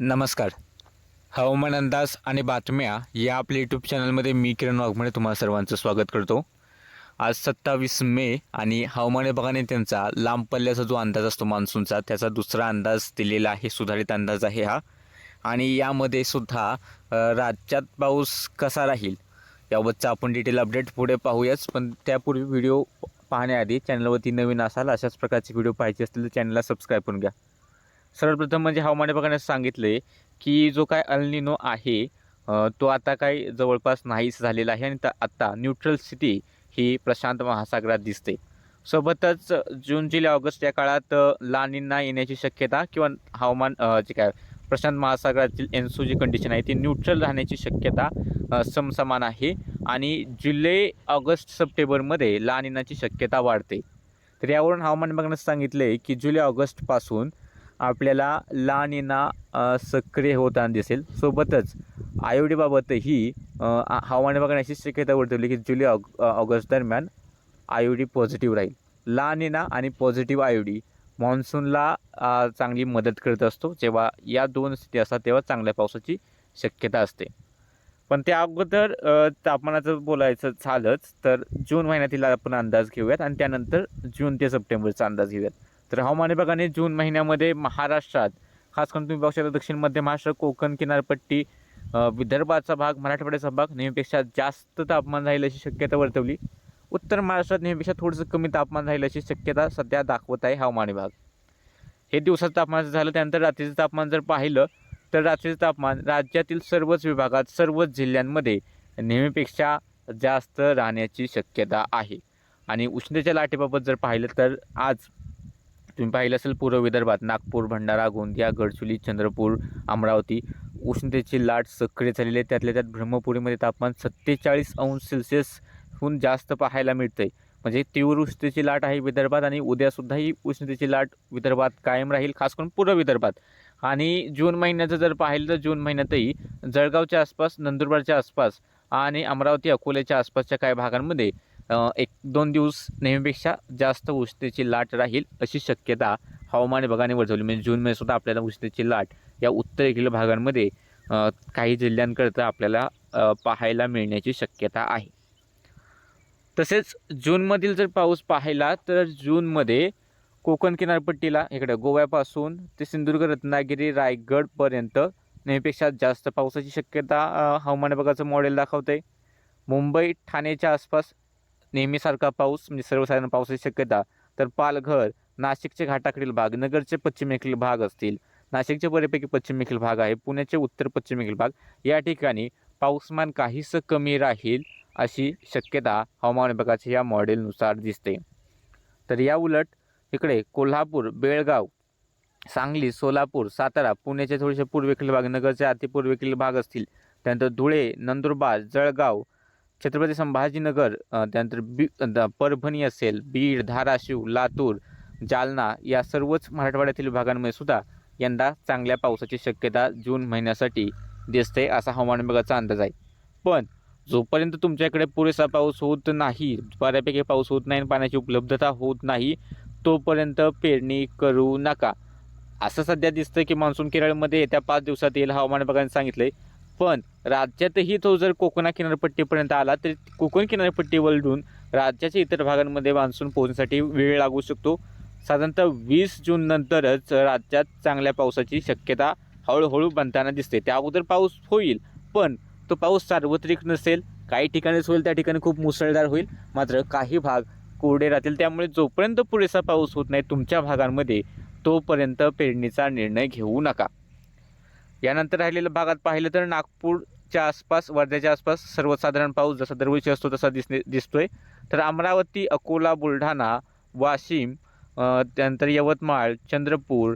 नमस्कार. हवामान अंदाज आणि बातम्या या आपल्या यूट्यूब चॅनलमध्ये मी किरण वाघमळे तुम्हाला सर्वांचं स्वागत करतो. आज सत्तावीस मे आणि हवामान विभागाने त्यांचा लांब पल्ल्याचा जो अंदाज असतो मान्सूनचा त्याचा दुसरा अंदाज दिलेला आहे सुधारित अंदाज आहे हा. आणि यामध्ये सुद्धा राज्यात पाऊस कसा राहील याबाबतचा आपण डिटेल अपडेट पुढे पाहूयाच. पण त्यापूर्वी व्हिडिओ पाहण्याआधी चॅनलवरती नवीन असाल अशाच प्रकारचे व्हिडिओ पाहिजे असतील तर चॅनलला सबस्क्राईब करून घ्या. सर्वप्रथम म्हणजे हवामान विभागाने सांगितले की जो काय अल्निनो आहे तो आता काही जवळपास नाहीच झालेला आहे आणि त- न्यूट्रल सिटी ही प्रशांत महासागरात दिसते. सोबतच जून जुलै ऑगस्ट या काळात अ, लानिना येण्याची शक्यता किंवा हवामान जे काय प्रशांत महासागरातील एन्सो जी कंडिशन आहे ती न्यूट्रल राहण्याची शक्यता समसमान आहे आणि जुलै ऑगस्ट सप्टेंबरमध्ये लानिनाची शक्यता वाढते. तर यावरून हवामान विभागानं सांगितले की जुलै ऑगस्टपासून आपल्याला लानिना सक्रिय होताना दिसेल. सोबतच आयोडीबाबतही हवामान विभागाने अशी शक्यता वर्तवली की जुलै ऑग ऑगस्ट दरम्यान आयोडी पॉझिटिव्ह राहील. लानिना आणि पॉझिटिव्ह आयोडी मान्सूनला चांगली मदत करत असतो. जेव्हा या दोन स्थिती असतात तेव्हा चांगल्या पावसाची शक्यता असते. पण त्या अगोदर तापमानाचं बोलायचं झालंच तर जून महिन्यातील आपण अंदाज घेऊयात. आणि त्यानंतर जून ते सप्टेंबरचा अंदाज घेऊयात. तर हवामान विभागाने जून महिन्यामध्ये महाराष्ट्रात खास करून तुम्ही बघू शकता दक्षिण मध्य महाराष्ट्र कोकण किनारपट्टी विदर्भाचा भाग मराठवाड्याचा भाग नेहमीपेक्षा जास्त तापमान राहील अशी शक्यता वर्तवली. उत्तर महाराष्ट्रात नेहमीपेक्षा थोडंसं कमी तापमान राहील अशी शक्यता सध्या दाखवत आहे हवामान विभाग हे दिवसाचं तापमान झालं त्यानंतर रात्रीचं तापमान जर पाहिलं तर रात्रीचं तापमान राज्यातील सर्वच विभागात सर्वच जिल्ह्यांमध्ये नेहमीपेक्षा जास्त राहण्याची शक्यता आहे. आणि उष्णतेच्या लाटेबाबत जर पाहिलं तर आज तुम्ही पाहिलं असेल पूर्व विदर्भात नागपूर भंडारा गोंदिया गडचुली चंद्रपूर अमरावती उष्णतेची लाट सक्रिय झालेली आहे. त्यातल्या त्यात ब्रह्मपुरीमध्ये तापमान सत्तेचाळीस अंश सेल्सिअसहून जास्त पाहायला मिळतंय. म्हणजे तीव्र उष्णतेची लाट आहे विदर्भात आणि उद्यासुद्धा ही उष्णतेची लाट विदर्भात कायम राहील खास करून पूर्व विदर्भात. आणि जून महिन्याचं जर पाहिलं तर जून महिन्यातही जळगावच्या आसपास नंदुरबारच्या आसपास आणि अमरावती अकोल्याच्या आसपासच्या काही भागांमध्ये एक दोन दिवस नेहमीपेक्षा जास्त उष्णतेची लाट राहील अशी शक्यता हवामान विभागाने वर्तवली. म्हणजे जूनमध्ये सुद्धा आपल्याला उष्णतेची लाट या उत्तरेकडील भागांमध्ये काही जिल्ह्यांकरता आपल्याला पाहायला मिळण्याची शक्यता आहे. तसेच जूनमधील जर पाऊस पाहिला तर जूनमध्ये कोकण किनारपट्टीला इकडे गोव्यापासून ते सिंधुदुर्ग रत्नागिरी रायगडपर्यंत नेहमीपेक्षा जास्त पावसाची शक्यता हवामान विभागाचं मॉडेल दाखवते मुंबई ठाण्याच्या आसपास नेहमीसारखा पाऊस म्हणजे सर्वसाधारण पावसाची शक्यता. तर पालघर नाशिकचे घाटाकडील भाग नगरचे पश्चिमेकडील भाग असतील. नाशिकचे बऱ्यापैकी पश्चिमेकडील भाग आहे. पुण्याचे उत्तर पश्चिमेकडील भाग. या ठिकाणी पाऊसमान काहीसं कमी राहील अशी शक्यता हवामान विभागाच्या या मॉडेलनुसार दिसते. तर या उलट इकडे कोल्हापूर बेळगाव सांगली सोलापूर सातारा पुण्याचे थोडेसे पूर्वेकडील भाग नगरचे अतिपूर्वेकडील भाग असतील. त्यानंतर धुळे नंदुरबार जळगाव छत्रपती संभाजीनगर त्यानंतर बी द- परभणी असेल बीड धाराशिव लातूर जालना या सर्वच मराठवाड्यातील भागांमध्ये सुद्धा यंदा चांगल्या पावसाची शक्यता जून महिन्यासाठी दिसते असा हवामान विभागाचा अंदाज आहे. पण जोपर्यंत तुमच्याकडे पुरेसा पाऊस होत नाही बऱ्यापैकी पाऊस होत नाही आणि पाण्याची उपलब्धता होत नाही तोपर्यंत पेरणी करू नका. असं सध्या दिसतं की मान्सून केरळमध्ये येत्या पाच दिवसात येईल हवामान विभागाने आहे पण राज्यातही तो जर कोकणा किनारपट्टीपर्यंत आला तर कोकण किनारपट्टी वलडून राज्याच्या इतर भागांमध्ये मान्सून पोहोचण्यासाठी वेळ लागू शकतो. साधारणतः वीस जून नंतरच राज्यात चांगल्या पावसाची शक्यता हळूहळू बनताना दिसते. त्या अगोदर पाऊस होईल पण तो पाऊस सार्वत्रिक नसेल काही ठिकाणीच होईल त्या ठिकाणी खूप मुसळधार होईल. मात्र काही भाग कोरडे राहतील त्यामुळे जोपर्यंत पुरेसा पाऊस होत नाही तुमच्या भागांमध्ये तोपर्यंत पेरणीचा निर्णय घेऊ नका. यानंतर राहिलेल्या भागात पाहिलं तर नागपूरच्या आसपास वर्ध्याच्या आसपास सर्वसाधारण पाऊस जसा दरवर्षी असतो तसा दिसणे दिसतोय. तर अमरावती अकोला बुलढाणा वाशिम त्यानंतर यवतमाळ चंद्रपूर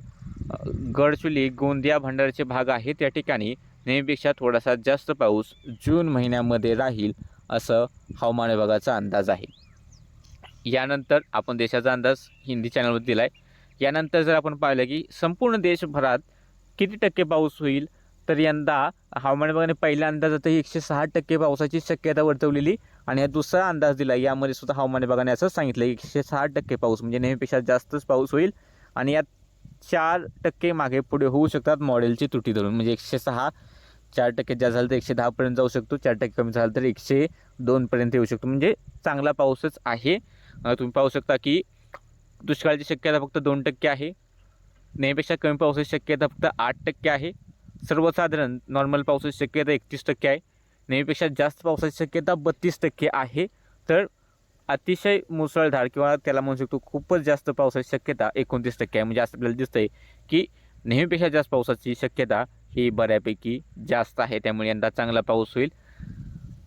गडचुली गोंदिया भंडाराचे भाग आहेत त्या ठिकाणी. नेहमीपेक्षा थोडासा जास्त पाऊस जून महिन्यामध्ये राहील असं हवामान विभागाचा अंदाज आहे. यानंतर आपण देशाचा अंदाज हिंदी चॅनलवर दिला आहे यानंतर जर आपण पाहिलं की संपूर्ण देशभरात किती टक्के पाऊस होईल? तर यंदा हवामान विभागाने पहिल्या अंदाजातही एकशे सहा टक्के पावसाची शक्यता वर्तवलेली आणि हा दुसरा अंदाज दिला. यामध्ये सुद्धा हवामान विभागाने असं सांगितलं एकशे सहा टक्के पाऊस म्हणजे नेहमीपेक्षा जास्तच पाऊस होईल आणि यात चार टक्के मागे पुढे होऊ शकतात मॉडेलची त्रुटी धरून. म्हणजे एकशे सहा चार टक्के जास्त झालं तर एकशे दहापर्यंत जाऊ शकतो चार टक्के कमी झालं तर एकशे दोनपर्यंत येऊ शकतो. म्हणजे चांगला पाऊसच आहे. तुम्ही पाहू शकता की दुष्काळाची शक्यता फक्त दोन टक्के आहे. नेहमीपेक्षा कमी पावसाची शक्यता फक्त आठ टक्के आहे. सर्वसाधारण नॉर्मल पावसाची शक्यता एकतीस टक्के आहे. नेहमीपेक्षा जास्त पावसाची शक्यता बत्तीस टक्के आहे. तर अतिशय मुसळधार किंवा त्याला म्हणू शकतो खूपच जास्त पावसाची शक्यता एकोणतीस टक्के आहे. म्हणजे असं आपल्याला दिसतंय की नेहमीपेक्षा जास्त पावसाची शक्यता ही बऱ्यापैकी जास्त आहे. त्यामुळे यंदा चांगला पाऊस होईल.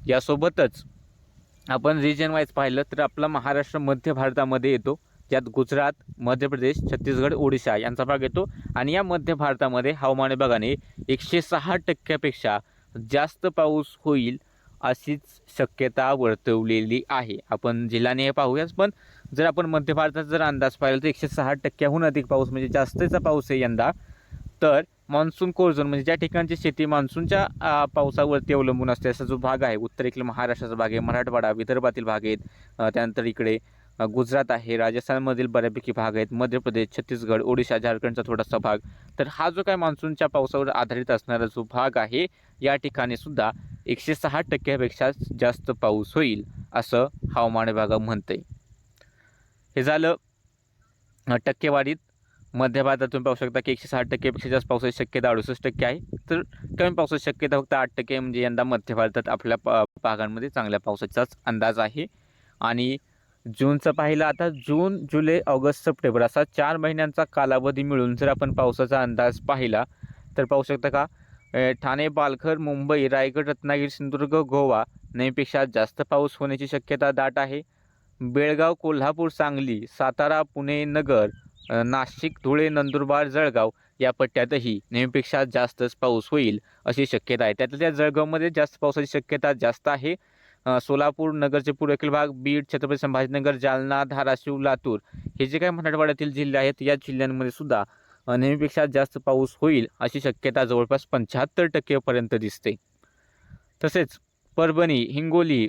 यासोबतच आपण रिजन वाईज पाहिलं तर आपला महाराष्ट्र मध्य भारतामध्ये येतो. ज्यात गुजरात मध्य प्रदेश छत्तीसगड ओडिशा यांचा भाग येतो. आणि या मध्य भारतामध्ये हवामान विभागाने एकशे सहा टक्क्यापेक्षा जास्त पाऊस होईल अशीच शक्यता वर्तवलेली आहे. आपण जिल्ह्याने हे पाहूयाच पण जर आपण मध्य भारताचा जर अंदाज पाहिला तर एकशे सहा टक्क्याहून अधिक पाऊस म्हणजे जास्तीचा पाऊस आहे यंदा. तर मान्सून कोरझोन म्हणजे ज्या ठिकाणची शेती मान्सूनच्या पावसावरती अवलंबून असते असा जो भाग आहे उत्तरेकडील महाराष्ट्राचा भाग आहे मराठवाडा विदर्भातील भाग आहेत. त्यानंतर इकडे गुजरात आहे. राजस्थानमधील बऱ्यापैकी भाग आहेत. मध्य प्रदेश छत्तीसगड ओडिशा झारखंडचा थोडासा भाग. तर हा जो काय मान्सूनच्या पावसावर आधारित असणारा जो भाग आहे या ठिकाणी सुद्धा एकशे सहा टक्क्यापेक्षा जास्त पाऊस होईल असं हवामान विभाग म्हणते हे झालं टक्केवारीत. मध्य भारतात तुम्ही पाहू शकता की एकशे सहा टक्केपेक्षा जास्त पावसाची शक्यता अडुसष्ट टक्के आहे. तर कमी पावसाची शक्यता फक्त आठ टक्के म्हणजे यंदा मध्य भारतात आपल्या पा भागांमध्ये चांगल्या पावसाचाच अंदाज आहे. आणि जूनचं पाहिलं आता जून जुलै ऑगस्ट सप्टेंबर असा चार महिन्यांचा कालावधी मिळून जर आपण पावसाचा अंदाज पाहिला तर पाहू शकता का ठाणे पालघर मुंबई रायगड रत्नागिरी सिंधुदुर्ग गोवा नेहमीपेक्षा जास्त पाऊस होण्याची शक्यता दाट आहे. बेळगाव कोल्हापूर सांगली सातारा पुणे नगर नाशिक धुळे नंदुरबार जळगाव या पट्ट्यातही नेहमीपेक्षा जास्तच पाऊस होईल अशी शक्यता आहे. त्यातल्या त्या जळगावमध्ये जास्त पावसाची शक्यता जास्त आहे. सोलापूर नगरचे अखिल भाग बीड छत्रपती संभाजीनगर जालना धाराशिव लातूर हे जे काही मराठवाड्यातील जिल्हे आहेत या जिल्ह्यांमध्ये सुद्धा नेहमीपेक्षा जास्त पाऊस होईल अशी शक्यता जवळपास पंच्याहत्तर टक्केपर्यंत दिसते. तसेच परभणी हिंगोली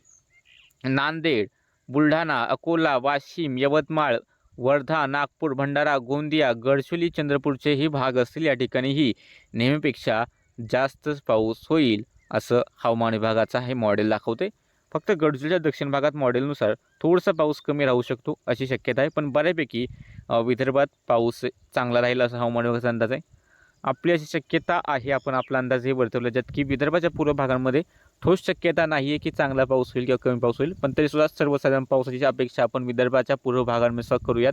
नांदेड बुलढाणा अकोला वाशिम यवतमाळ वर्धा नागपूर भंडारा गोंदिया गडचिरोली चंद्रपूरचे ही भाग असतील या ठिकाणीही नेहमीपेक्षा जास्तच पाऊस होईल असं हवामान विभागाचं हे मॉडेल दाखवते फक्त गडचिरोलीच्या दक्षिण भागात मॉडेलनुसार थोडासा पाऊस कमी राहू शकतो अशी शक्यता आहे. पण बऱ्यापैकी विदर्भात पाऊस चांगला राहील असा हवामान विभागाचा अंदाज आहे. आपली अशी शक्यता आहे आपण आपला अंदाज हे वर्तवला ज्यात की विदर्भाच्या पूर्व भागांमध्ये ठोस शक्यता नाही आहे की चांगला पाऊस होईल किंवा कमी पाऊस होईल. पण तरीसुद्धा सर्वसाधारण पावसाची अपेक्षा आपण विदर्भाच्या पूर्व भागांमध्ये सह करूयात.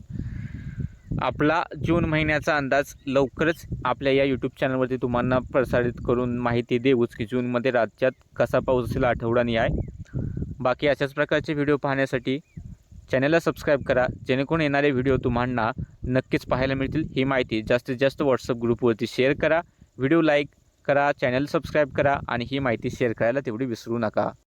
आपला जून महिन्याचा अंदाज लवकरच आपल्या या यूट्यूब चॅनलवरती तुम्हाला प्रसारित करून माहिती देऊच की जूनमध्ये राज्यात कसा पाऊस असेल आठवडानी आहे बाकी अशाच प्रकारचे व्हिडिओ पाहण्यासाठी चॅनलला सबस्क्राईब करा. जेणेकरून येणारे व्हिडिओ तुम्हाला नक्कीच पाहायला मिळतील. ही माहिती जास्तीत जास्त व्हॉट्सअप ग्रुपवरती शेअर करा. व्हिडिओ लाईक करा चॅनल सबस्क्राईब करा आणि ही माहिती शेअर करायला तेवढी विसरू नका.